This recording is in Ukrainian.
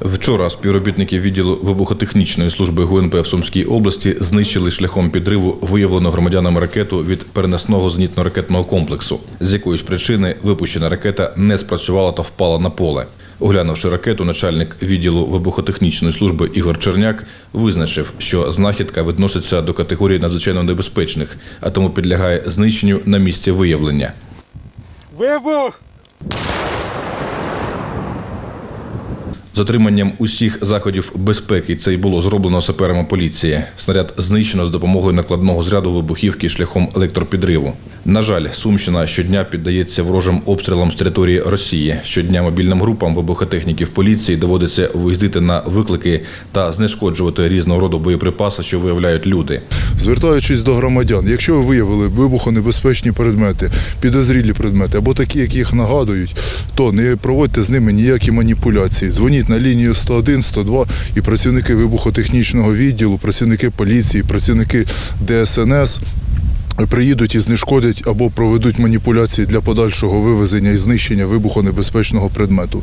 Вчора співробітники відділу вибухотехнічної служби ГУНП в Сумській області знищили шляхом підриву виявлену громадянами ракету від перенесного зенітно-ракетного комплексу. З якоїсь причини випущена ракета не спрацювала та впала на поле. Оглянувши ракету, начальник відділу вибухотехнічної служби Ігор Черняк визначив, що знахідка відноситься до категорії надзвичайно небезпечних, а тому підлягає знищенню на місці виявлення. Вибух! З отриманням усіх заходів безпеки це й було зроблено саперами поліції. Снаряд знищено з допомогою накладного зряду вибухівки шляхом електропідриву. На жаль, Сумщина щодня піддається ворожим обстрілам з території Росії. Щодня мобільним групам вибухотехніків поліції доводиться виїздити на виклики та знешкоджувати різного роду боєприпаси, що виявляють люди. Звертаючись до громадян, якщо ви виявили вибухонебезпечні предмети, підозрілі предмети або такі, які їх нагадують, то не проводьте з ними ніякі маніпуляції. Дзвоніть на лінію 101, 102 і працівники вибухотехнічного відділу, працівники поліції, працівники ДСНС. Приїдуть і знешкодять або проведуть маніпуляції для подальшого вивезення і знищення вибухонебезпечного предмету.